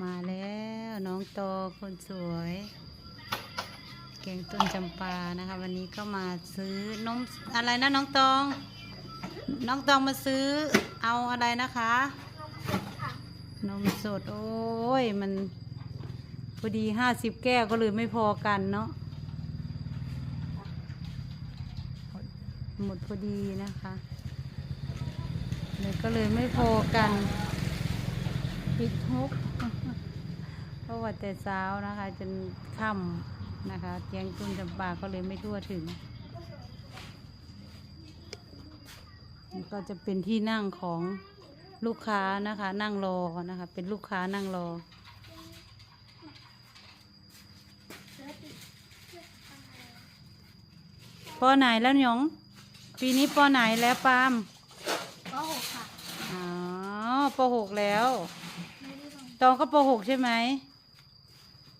มาแล้วน้องโตคนสวย แกงต้นจำปานะคะ วันนี้ก็มาซื้อนมอะไรนะน้องตอง น้องตองมาซื้อเอาอะไรนะคะ นมสดโอ้ยมันพอดีห้าสิบแก้วก็เลยไม่พอกันเนาะหมดพอดีนะคะเลยก็เลยไม่พอกันปิดฮุก เพราะว่าแต่เช้านะคะ จนค่ำนะคะเตียงตุนจำปาก็เลยไม่ทั่วถึงนี่ก็จะเป็นที่นั่งของลูกค้านะคะ นั่งรอนะคะ เป็นลูกค้านั่งรอปอไหนแล้วหยงปีนี้ปอไหนแล้วปาล์มก็หกค่ะ อ๋อปหกแล้วไม่ได้ลงตองก็ปหกใช่ไหม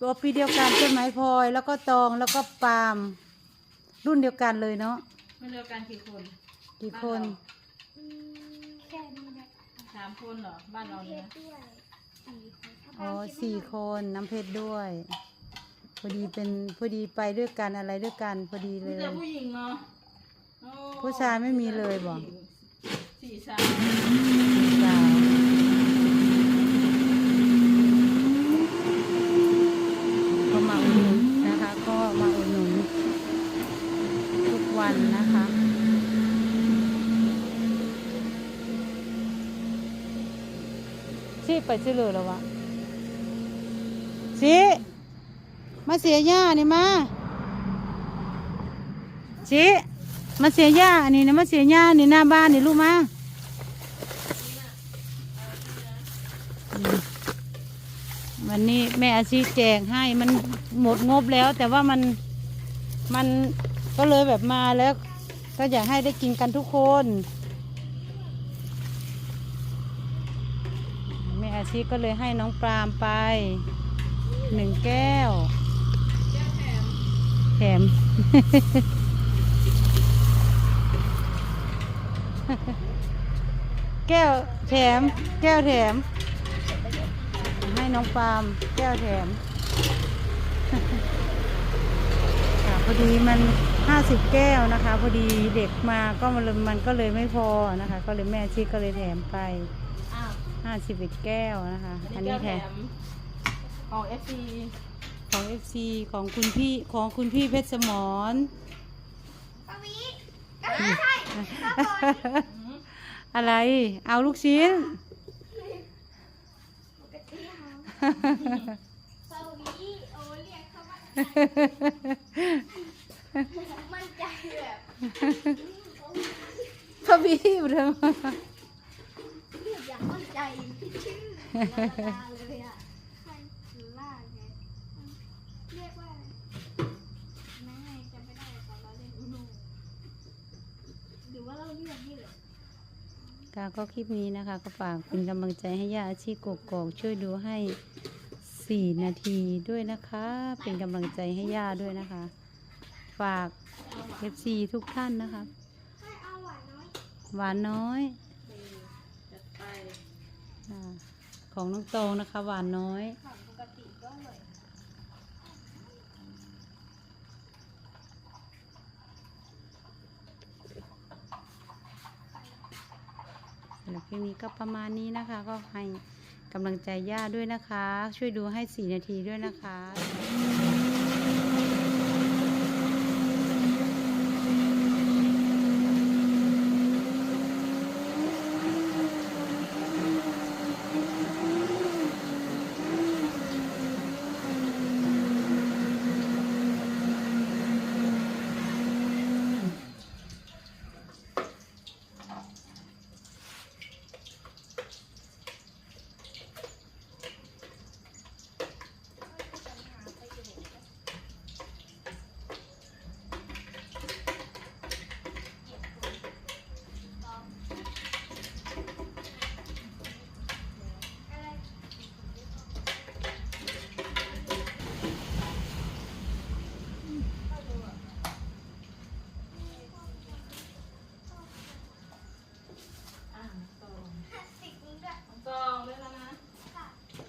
ตัวปีเดียวกันใช่ไหมพลอย แล้วก็ตองแล้วก็ปาล์มรุ่นเดียวกันเลยเนาะไม่เลือกกันกี่คนกี่คนอืมแค่นี้นะสามคนเหรอบ้านเราเพเนี่ยศด้วยสี่คนถ้าอ๋อบ้านคิดไม่สี่หมดคนน้ำเพชรด้วย พอดีเป็นพอดีไปด้วยกันอะไรด้วยกันพอดีเลมีย แต่ผู้หญิงเนาะโอ้ผู้ชายไม่มีเลยบอกสี่สาว สาวก็มาอุดหนุนนะคะ ก็มาอุดหนุนทุกวันนะคะ ชีไปซื้อเลยแล้ววะชีมาเสียหญ้านี่มาชีมาเสียหญ้าอันนี้นะมาเสียหญ้านี่หน้าบ้านนี่ลูกมาวันนี้แม่อาชีแจกให้มันหมดงบแล้ว แต่ว่ามันมันก็เลยแบบมาแล้ว ก็อยากให้ได้กินกันทุกคน แม่อา ชีก็เลยให้น้องปรามไปหนึ่งแก้ว แถม แก้วแถม แก้วแถม ให้น้องปาล์มแก้วแถมค่ะพอดีมันห้าสิบแก้วนะคะ พอดีเด็กมาก็มันมันก็เลยไม่พอนะคะ ก็เลยแม่ชีก็เลยแถมไป ห้าสิบเอ็ดแก้วนะคะ อันนี้แถมของเอฟซีของ FC ของคุณพี่ของคุณพี่เพชรสมรปาวิก็ไม่ใช่ข้าวบนอะไร เอาลูกชิ้นปกติค่ะปาวิโอเรียกเขาว่ามั่นใจแบบพระพี่เดิม อยากมั่นใจพี่ชื่อนาดาเลยอะใครคือล่าไงเรียกว่าอะไรไม่ไงจำไม่ได้ตอนเราเล่นอุโนหรือว่าเราเรียกนี่เลยค่ะก็คลิปนี้นะคะ ก็ฝากเป็นกำลังใจให้ย่าอาชีพกกอกช่วยดูให้สี่นาทีด้วยนะคะ เป็นกำลังใจให้ย่าด้วยนะคะ ฝาก FC ทุกท่านนะคะ หวานน้อย หวานน้อย จัดไป อ่า ของน้องตองนะคะ หวานน้อยของปกติก็อร่อยสำหรับคลิปนี้ก็ประมาณนี้นะคะ ก็ให้กำลังใจย่าด้วยนะคะ ช่วยดูให้สี่นาทีด้วยนะคะ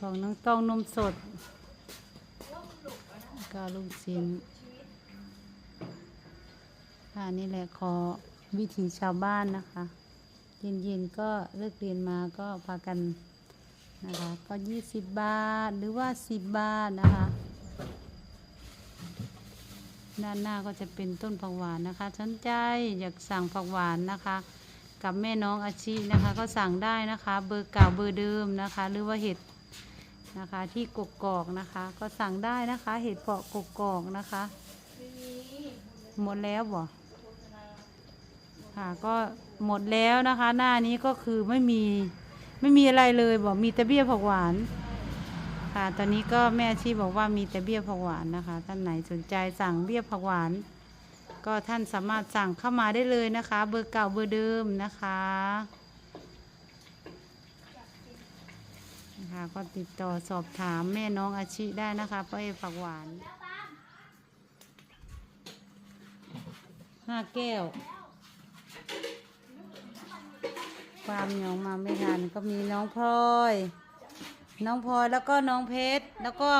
ของน้องต้องนมสดก็ลูกชิ้นค่ะนี่แหละขอวิถีชาวบ้านนะคะ เย็นๆก็เลิกเรียนมาก็พากันนะคะก็ยี่สิบบาทหรือว่าสิบบาทนะคะด้านหน้าก็จะเป็นต้นผักหวานนะคะสนใจอยากสั่งผักหวานนะคะ กับแม่น้องอาชีนะคะ ก็สั่งได้นะคะ เบอร์เก่าเบอร์เดิมนะคะ หรือว่าเห็ด นะคะที่กกอกนะคะ ก็สั่งได้นะคะ เห็ดเพาะกกอกนะคะ หมดแล้วบ่ค่ะก็หมดแล้วนะคะ หน้านี้ก็คือไม่มีไม่มีอะไรเลยบอกมีแต่เบี้ยผักหวาน ค่ะ ตอนนี้ก็แม่ชีบอกว่ามีแต่เบี้ยผักหวานนะคะ ท่านไหนสนใจสั่งเบี้ยผักหวาน ก็ท่านสามารถสั่งเข้ามาได้เลยนะคะ เบอร์เก่าเบอร์เดิมนะคะนะคะ ก็ติดต่อสอบถามแม่น้องอาชีได้นะคะเพราเอผักหวานห้าแก้ว ความหยองมาไม่ทันก็มีน้องพลอย น้องพลอยแล้วก็น้องเพชร แล้วก็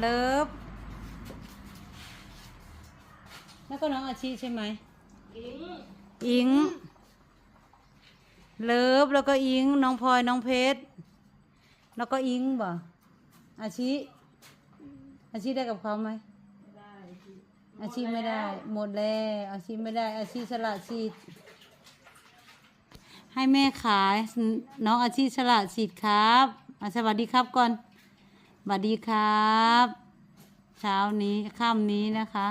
เลิฟแล้วก็น้องอาชีใช่ไหมอิง เลิฟแล้วก็อิงน้องพลอยน้องเพชรแล้วก็อิงบ่อาชีอาชีได้กับเขาไหมอาชีไม่ได้ หมดแล้วอาชีไม่ได้ อาชีสละสิทธิ์ให้แม่ขาย น้องอาชีสละสิทธิ์ครับอะสวัสดีครับก่อนสวัสดีครับ เช้านี้ค่ำนี้นะคะ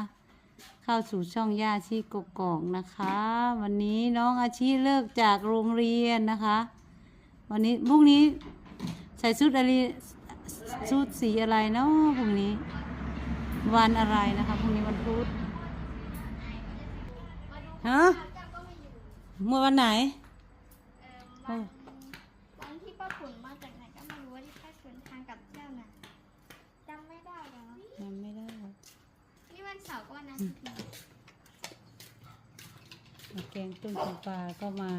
เข้าสู่ช่องย่าชีกกอกนะคะ วันนี้น้องอาชีเลิกจากโรงเรียนนะคะ วันนี้พรุ่งนี้ใส่ชุดอะไรชุดสีอะไรเนาะพรุ่งนี้ วันอะไรนะคะพรุ่งนี้วันพุธฮะเมื่อวันไหนเอ่อวันวันที่ป้าขุนมาจากไหนก็ไม่รู้ว่าที่ป้าขุนทางกับเที่ยวน่ะจำไม่ได้แล้วยังไม่ได้นี่ วันเสาร์ก็วันอาทิตย์นะแกงต้นจำปาก็มา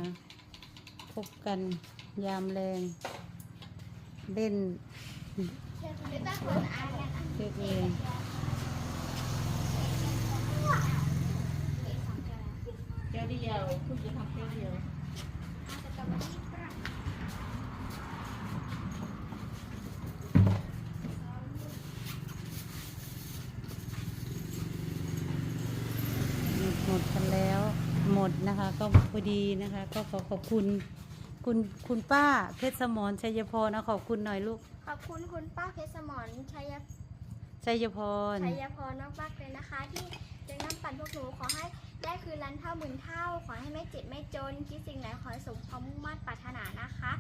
พบกันยามแรงเล่นเดี๋ยวป้าขุนอ่านกันอะเล็กเองแก้วเดียวคุณจะทำแก้วเดียว อาจจะกลับมาที่ฝรั่ง หม ดหมดกันแล้วหมดนะคะ ก็พอดีนะคะ ก็ขอขอบคุณคุณคุณป้าเพชรสมรชัยพรนะขอบคุณหน่อยลูกขอบคุณคุณป้าเพชรสมรชัยชัยพรชัยพรมากๆเลยนะคะ ที่เลี้ยงน้ำปั่นพวกหนูขอให้ได้คืนล้านเท่าหมื่นเท่า ขอให้ไม่เจ็บไม่จนคิดสิ่งไหนขอให้สมความมุ่งมั่นปรารถนานะคะ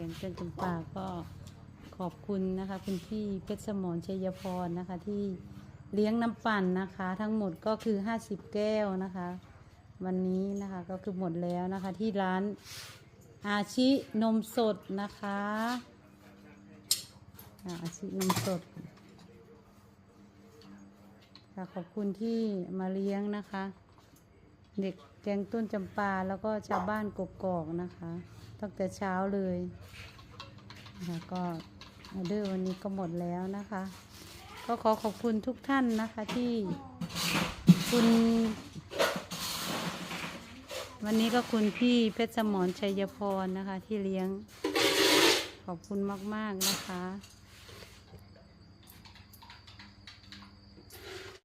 แกงต้นจำปาก็ขอบคุณนะคะ คุณพี่เพชรสมรชัยพรนะคะ ที่เลี้ยงน้ำปั่นนะคะ ทั้งหมดก็คือ 50 แก้วนะคะ วันนี้นะคะก็คือหมดแล้วนะคะ ที่ร้านอาชินมสดนะคะอาอาชินมสดค่ะขอบคุณที่มาเลี้ยงนะคะ เด็กแกงต้นจำปาแล้วก็ชาวบ้านกกอกนะคะ ตั้งแต่เช้าเลยนะคะก็ออเดอร์วันนี้ก็หมดแล้วนะคะ ก็ขอขอบคุณทุกท่านนะคะที่คุณ วันนี้ก็คุณพี่เพชรสมรชัยพรนะคะ ที่เลี้ยง ขอบคุณมาก ๆ นะคะ